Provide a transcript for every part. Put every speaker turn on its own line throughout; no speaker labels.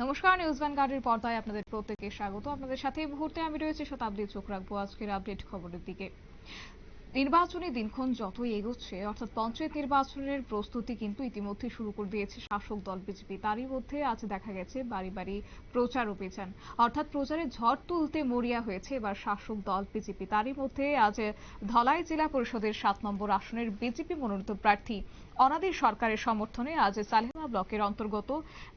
নমস্কার নিউজ ভ্যানগার্ডের পর্দায় আপনাদের প্রত্যেককে স্বাগত। আপনাদের সাথে এই মুহূর্তে আমি রয়েছে শতাব্দী চোখ রাখব আজকের আপডেট খবরের দিকে। নির্বাচনী দিনক্ষণ যতই এগোচ্ছে, অর্থাৎ পঞ্চায়েত নির্বাচনের প্রস্তুতি কিন্তু ইতিমধ্যে শুরু করে দিয়েছে শাসক দল বিজেপি। তারই মধ্যে আজ দেখা গেছে বাড়ি বাড়ি প্রচার অভিযান অর্থাৎ প্রচারে ঝড় তুলতে মরিয়া হয়েছে এবার শাসক দল বিজেপি। তারই মধ্যে আজ ধলাই জেলা পরিষদের সাত নম্বর আসনের বিজেপি মনোনীত প্রার্থী অনাদির সরকারের সমর্থনে আজ সালেমা ব্লকের অন্তর্গত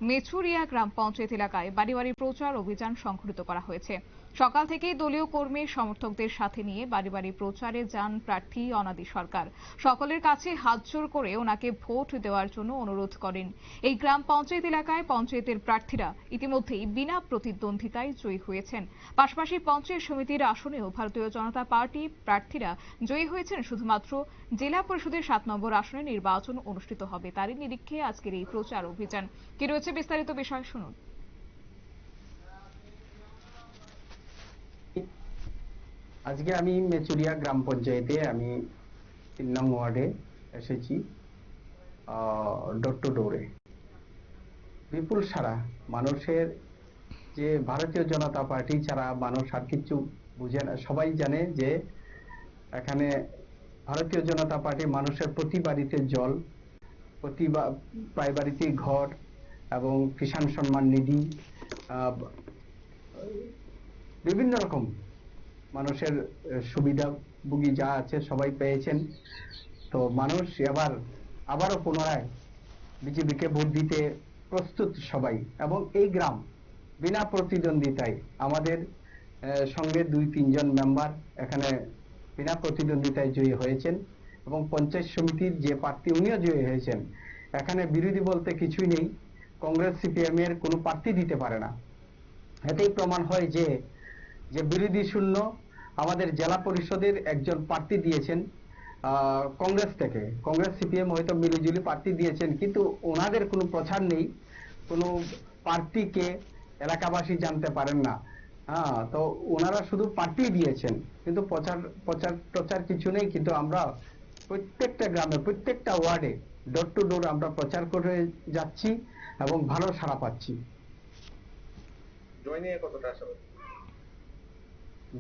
মেছুরিয়া গ্রাম পঞ্চায়েত এলাকায় বাড়ি বাড়ি প্রচার অভিযান সংঘটিত করা হয়েছে। সকাল থেকেই দলীয় কর্মী সমর্থকদের সাথে নিয়ে বাড়ি বাড়ি প্রচারে যান প্রার্থী অনাদি সরকার। সকলের কাছে হাত জোর করে ওনাকে ভোট দেওয়ার জন্য অনুরোধ করেন। এই গ্রাম পঞ্চায়েত এলাকায় পঞ্চায়েতের প্রার্থীরা ইতিমধ্যেই বিনা প্রতিদ্বন্দ্বিতায় জয়ী হয়েছেন। পাশাপাশি পঞ্চায়েত সমিতির আসনেও ভারতীয় জনতা পার্টি প্রার্থীরা জয়ী হয়েছেন শুধুমাত্র জেলা পরিষদের সাত নম্বর আসনে নির্বাচন। অনুষ্ঠিত হবে। তারই নিরীক্ষে আজকের এই প্রচার অভিযান। কি রয়েছে বিস্তারিত বিষয় শুনুন।
আজকে আমি মেচুরিয়া গ্রাম পঞ্চায়েতে আমি তিন নং ওয়ার্ডে এসেছি ডোর টু ডোরে। বিপুল সারা মানুষের যে ভারতীয় জনতা পার্টি ছাড়া মানুষ আর কিছু বুঝে না। সবাই জানে যে এখানে ভারতীয় জনতা পার্টি মানুষের প্রতি বাড়িতে জল, প্রতি প্রায় বাড়িতে ঘর এবং কিষাণ সম্মান নিধি বিভিন্ন রকম মানুষের সুবিধাভোগী যা আছে সবাই পেয়েছেন। তো মানুষ এবার আবারও পুনরায় বিজেপিকে ভোট দিতে প্রস্তুত সবাই এবং এই গ্রাম বিনা প্রতিদ্বন্দ্বিতায় আমাদের সঙ্গে দুই তিনজন মেম্বার এখানে বিনা প্রতিদ্বন্দ্বিতায় জয়ী হয়েছেন এবং পঞ্চায়েত সমিতির যে প্রার্থী উনিও জয়ী হয়েছেন। এখানে বিরোধী বলতে কিছুই নেই। কংগ্রেস, সিপিএম এর কোনো প্রার্থী দিতে পারে না। এতেই প্রমাণ হয় যে যে বিরোধী শূন্য আমাদের জেলা পরিষদের একজন প্রার্থী দিয়েছেন কংগ্রেস থেকে। কংগ্রেস, সিপিএম হয়তো মিলিজুলি প্রার্থী দিয়েছেন, কিন্তু ওনাদের কোনো প্রচার নেই। কোনো প্রার্থীকে এলাকাবাসী জানতে পারেন না। হ্যাঁ তো ওনারা শুধু প্রার্থী দিয়েছেন কিন্তু প্রচার প্রচার প্রচার কিছু নেই কিন্তু আমরা প্রত্যেকটা গ্রামে প্রত্যেকটা ওয়ার্ডে ডোর টু ডোর আমরা প্রচার করে যাচ্ছি এবং ভালো সাড়া পাচ্ছি।
জয় নিয়ে কতটা আশাবাদী?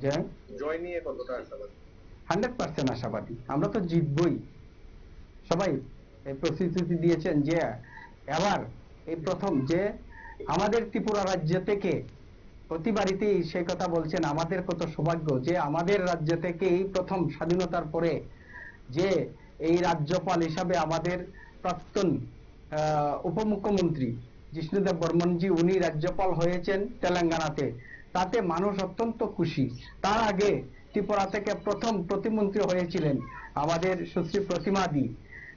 যে
জয় নিয়ে কতটা আশাবাদী?
হান্ড্রেড পার্সেন্ট আশাবাদী। আমরা তো জিতবই। সবাই এই প্রতিশ্রুতি দিয়েছেন যে এবার এই প্রথম যে আমাদের ত্রিপুরা রাজ্য থেকে প্রতি বাড়িতেই সেই কথা বলছেন, আমাদের কত সৌভাগ্য যে আমাদের রাজ্য থেকে এই প্রথম স্বাধীনতার পরে যে এই রাজ্যপাল হিসাবে আমাদের প্রাক্তন উপমুখ্যমন্ত্রী জিষ্ণুদেব বর্মনজি, উনি রাজ্যপাল হয়েছেন তেলেঙ্গানাতে। তাতে মানুষ অত্যন্ত খুশি। তার আগে ত্রিপুরা থেকে প্রথম প্রতিমন্ত্রী হয়েছিলেন আমাদের সুশ্রী প্রতিমা দি।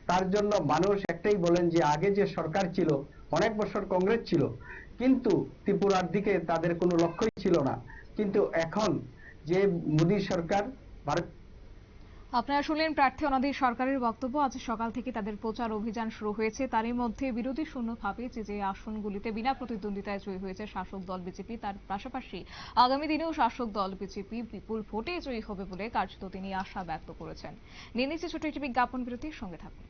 তার জন্য মানুষ একটাই বলেন যে আগে যে সরকার ছিল, অনেক বছর কংগ্রেস ছিল কিন্তু ত্রিপুরার দিকে তাদের কোনো লক্ষ্যই ছিল না। কিন্তু এখন যে মোদী সরকার, ভারত
আপনারা শুনলেন প্রার্থী অনাদি সরকারের বক্তব্য। আজ সকাল থেকে তাদের প্রচার অভিযান শুরু হয়েছে। তারই মধ্যে বিরোধী শূন্যভাবে যে যে আসনগুলিতে বিনা প্রতিদ্বন্দ্বিতায় জয়ী হয়েছে শাসক দল বিজেপি, তার পাশাপাশি আগামী দিনেও শাসক দল বিজেপি বিপুল ভোটে জয়ী হবে বলে কার্যত তিনি আশা ব্যক্ত করেছেন। নিয়ে নিচ্ছে ছোট একটি বিজ্ঞাপন বিরতির সঙ্গে থাকুন।